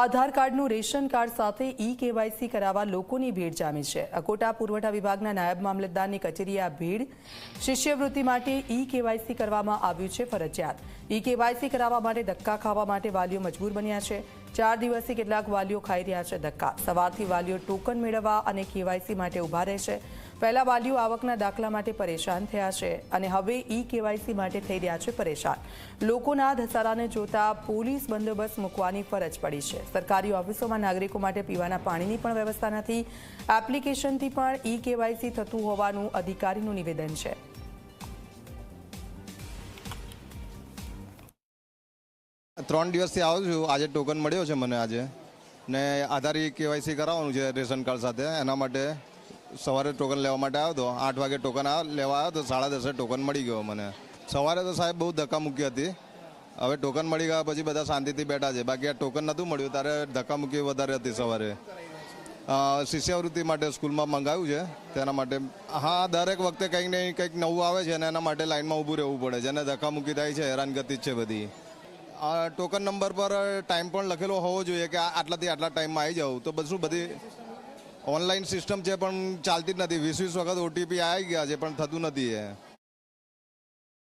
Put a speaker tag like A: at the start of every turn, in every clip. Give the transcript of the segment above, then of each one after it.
A: આધાર કાર્ડનું ration card સાથે e KYC કરાવવા લોકોની ભીડ જામી છે. અકોટા પુરવઠા વિભાગના નાયબ મામલતદારની કચેરીએ આ ભીડ શિષ્યવૃત્તિ માટે ઈ કેવાયસી કરવામાં આવ્યું છે ફરજિયાત. ઈ કેવાયસી કરાવવા માટે ધક્કા ખાવા માટે વાલીઓ મજબૂર બન્યા છે. ચાર દિવસથી કેટલાક વાલીઓ ખાઈ રહ્યા છે ધક્કા. સવારથી વાલીઓ ટોકન મેળવવા અને કેવાયસી માટે ઊભા રહેશે પહેલા વાલીઓ આવકના દાખલા માટે પરેશાન થયા છે અને હવે ઈ કેવાયસી માટે થઈ રહ્યા છે પરેશાન. લોકોના ધસારાને જોતા પોલીસ બંદોબસ્ત મૂકવાની ફરજ પડી છે. સરકારી ઓફિસોમાં નાગરિકો માટે પીવાના પાણીની પણ વ્યવસ્થા નથી. એપ્લિકેશનથી પણ ઈ કેવાયસી થતું હોવાનું અધિકારીનું નિવેદન છે.
B: ત્રણ દિવસથી આવું છું. આજે ટોકન મળ્યો છે મને આજે. ને આધાર કેવાયસી કરાવવાનું છે રેશન કાર્ડ સાથે. એના માટે સવારે ટોકન લેવા માટે આવ્યો હતો આઠ વાગે ટોકન લેવા આવ્યો તો સાડા દસે ટોકન મળી ગયો મને. સવારે તો સાહેબ બહુ ધક્કા મૂકી હતી. હવે ટોકન મળી ગયા પછી બધા શાંતિથી બેઠા છે. બાકી આ ટોકન નહોતું મળ્યું, ત્યારે ધક્કા મૂકી વધારે હતી સવારે. શિષ્યવૃત્તિ માટે સ્કૂલમાં મંગાવ્યું છે. તેના માટે હા, દરેક વખતે કંઈક ને કંઈક નવું આવે છે અને એના માટે લાઇનમાં ઊભું રહેવું પડે છે. અને ધક્કા મૂકી થાય છે હેરાનગતિ જ છે બધી. ટોકન નંબર પર ટાઈમ પણ લખેલો હોવો જોઈએ કે આટલાથી આટલા ટાઈમમાં આવી જાઉં. તો બધું બધી ઓનલાઈન સિસ્ટમ છે પણ ચાલતી જ નથી. વીસ વીસ વખત ઓટીપી આવી ગયા છે પણ થતું નથી એ.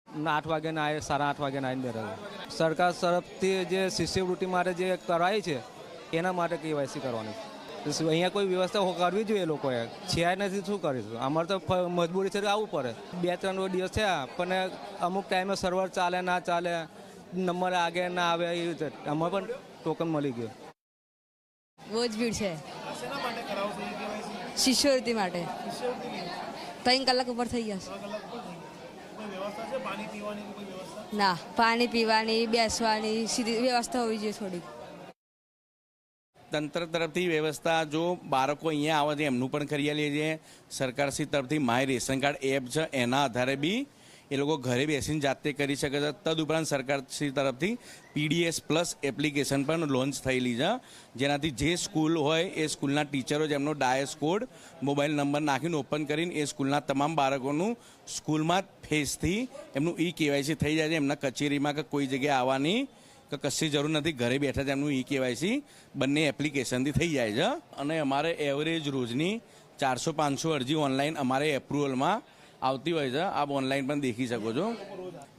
C: ના આઠ વાગે ના આવે સાડા આઠ વાગે આવીને બેઠા સરકાર તરફથી જે શિષ્યવૃત્તિ માટે જે કરાવી છે એના માટે કેવાયસી કરવાની અહીંયા કોઈ વ્યવસ્થા કરવી જોઈએ લોકોએ? છે નથી શું કરીશું? અમારે તો મજબૂરી છે તો આવવું પડે. બે ત્રણ દિવસ થયા પણ અમુક ટાઈમે સર્વર ચાલે ના ચાલે નંબર આગે ના આવે એ રીતે. અમારે પણ ટોકન મળી ગયું.
D: બહુ જ ભીડ છે. શિષ્યવૃત્તિ માટે. ત્રણ કલાક ઉપર થઈ ગયા ના, પાણી પીવાની, બેસવાની, સીધી વ્યવસ્થા હોવી જોઈએ થોડીક.
E: તંત્ર તરફથી વ્યવસ્થા જો બાળકો અહીંયા આવે છે એમનું પણ કરી લઈએ છીએ. સરકારશ્રી તરફથી માય રેશન કાર્ડ એપ છે, એના આધારે બી એ લોકો ઘરે બેસીને જાતે કરી શકે છે. તદુપરાંત સરકારશ્રી તરફથી પીડીએસ પ્લસ એપ્લિકેશન પણ લોન્ચ થયેલી છે. જેનાથી જે સ્કૂલ હોય એ સ્કૂલના ટીચરો જેમનો ડાયસ કોડ મોબાઈલ નંબર નાખીને ઓપન કરીને એ સ્કૂલના તમામ બાળકોનું સ્કૂલમાં ફેસથી એમનું ઈ કેવાયસી થઈ જાય છે. એમના કચેરીમાં કે કોઈ જગ્યાએ આવવાની કે કશી જરૂર નથી. ઘરે બેઠા જ એમનું ઈ કેવાયસી બંને એપ્લિકેશનથી થઈ જાય છે. અને અમારે એવરેજ રોજની ચારસો પાંચસો અરજી ઓનલાઈન અમારે એપ્રુવલમાં આવતી હોય છે. આપ ઓનલાઈન પણ દેખી શકો છો.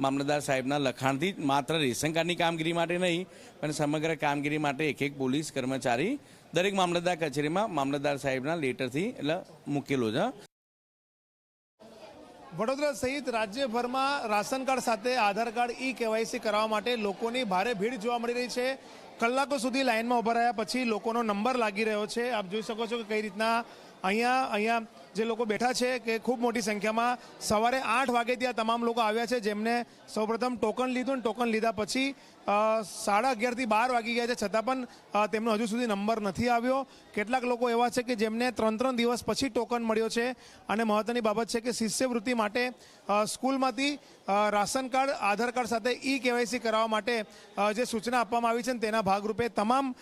E: મામલતદાર સાહેબના લખાણથી માત્ર રેશન કાર્ડની કામગીરી માટે નહીં, પણ સમગ્ર કામગીરી માટે એક એક પોલીસ કર્મચારી દરેક મામલતદાર કચેરીમાં મામલતદાર સાહેબના લેટરથી એટલે મૂકેલો છે.
F: વડોદરા સહિત રાજ્યભરમાં રાશન કાર્ડ સાથે આધાર કાર્ડ ઈ કેવાયસી કરાવવા માટે લોકોની ભારે ભીડ જોવા મળી રહી છે. કલાકો સુધી લાઇનમાં ઊભા રહ્યા પછી લોકોનો નંબર લાગી રહ્યો છે. આપ જોઈ શકો છો કે કઈ રીતના અહીંયા અહીંયા જે લોકો બેઠા છે કે ખૂબ મોટી સંખ્યામાં સવારે આઠ વાગે ત્યાં તમામ લોકો આવ્યા છે જેમને સૌપ્રથમ ટોકન લીધું અને ટોકન લીધા પછી સાડા અગિયારથી બાર વાગી ગયા છે. છતાં પણ તેમનો હજુ સુધી નંબર નથી આવ્યો. કેટલાક લોકો એવા છે કે જેમને ત્રણ ત્રણ દિવસ પછી ટોકન મળ્યો છે. અને મહત્ત્વની બાબત છે કે શિષ્યવૃત્તિ માટે સ્કૂલમાંથી રાશન કાર્ડ, આધાર કાર્ડ સાથે ઈ કેવાયસી કરાવવા માટે જે સૂચના આપવામાં આવી છે ને તેના ભાગરૂપે તમામ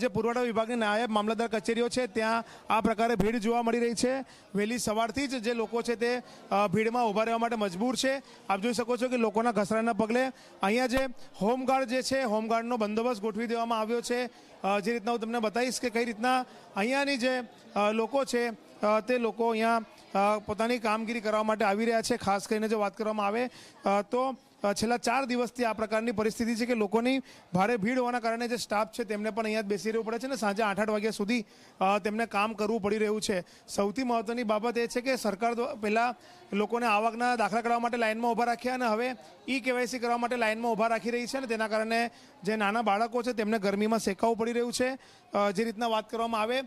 F: જે પુરવઠા વિભાગની નાયબ મામલતદાર કચેરીઓ છે, ત્યાં આ પ્રકારે ભીડ જોવા મળી રહી છે. વહેલી સવારથી જ જે લોકો છે તે ભીડમાં ઊભા રહેવા માટે મજબૂર છે. આપ જોઈ શકો છો કે લોકોના ઘસરાના પગલે અહીંયા જે હોમગાર્ડ જે છે, હોમગાર્ડનો બંદોબસ્ત ગોઠવી દેવામાં આવ્યો છે. જે રીતના હું તમને બતાવીશ કે કઈ રીતના અહીંયાની જે લોકો છે તે લોકો અહીંયા પોતાની કામગીરી કરવા માટે આવી રહ્યા છે, ખાસ કરીને જો વાત કરવામાં આવે તો છેલ્લા ચાર દિવસથી આ પ્રકારની પરિસ્થિતિ છે કે લોકોની ભારે ભીડ હોવાના કારણે જે સ્ટાફ છે તેમને પણ અહીંયા જ બેસી રહેવું પડે છે ને સાંજે આઠ આઠ વાગ્યા સુધી તેમને કામ કરવું પડી રહ્યું છે. સૌથી મહત્વની બાબત એ છે કે સરકાર પહેલાં લોકોને આવકના દાખલા કરવા માટે લાઇનમાં ઊભા રાખ્યા અને હવે ઈ કેવાયસી કરવા માટે લાઇનમાં ઊભા રાખી રહી છે અને તેના કારણે જે નાના બાળકો છે તેમને ગરમીમાં શેકાવવું પડી રહ્યું છે. જે રીતના વાત કરવામાં આવે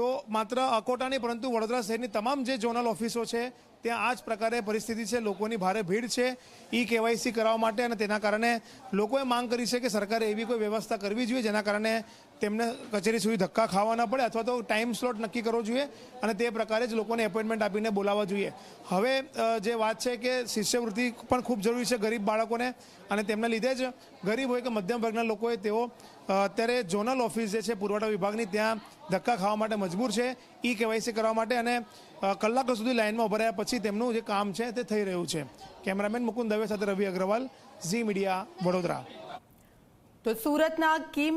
F: તો માત્ર અકોટા નહીં પરંતુ વડોદરા શહેરની તમામ જે ઝોનલ ઓફિસો છે ત્યાં આ જ પ્રકારે પરિસ્થિતિ છે. લોકોની ભારે ભીડ છે. ઈ કેવાયસી કરાવવા માટે અને તેના કારણે લોકોએ માંગ કરી છે કે સરકારે એવી કોઈ વ્યવસ્થા કરવી જોઈએ જેના કારણે તેમને કચેરી સુધી ધક્કા ખાવા ન પડે અથવા તો ટાઈમ સ્લોટ નક્કી કરવો જોઈએ અને તે પ્રકારે જ લોકોને એપોઇન્ટમેન્ટ આપીને બોલાવવા જોઈએ. હવે જે વાત છે કે શિષ્યવૃત્તિ પણ ખૂબ જરૂરી છે ગરીબ બાળકોને અને તેમના લીધે જ ગરીબ હોય કે મધ્યમ વર્ગના લોકોએ તેઓ અત્યારે ઝોનલ ઓફિસ જે છે પુરવઠા વિભાગની ત્યાં ધક્કા ખાવા માટે મજબૂર છે. ઈ કેવાયસી કરવા માટે અને કલાકો સુધી લાઇનમાં ઊભા રહ્યા પછી તેમનું જે કામ છે તે થઈ રહ્યું છે. કેમેરામેન મુકુંદ દવે સાથે રવિ અગ્રવાલ, ઝી મીડિયા વડોદરા.
A: તો સુરતના કિમ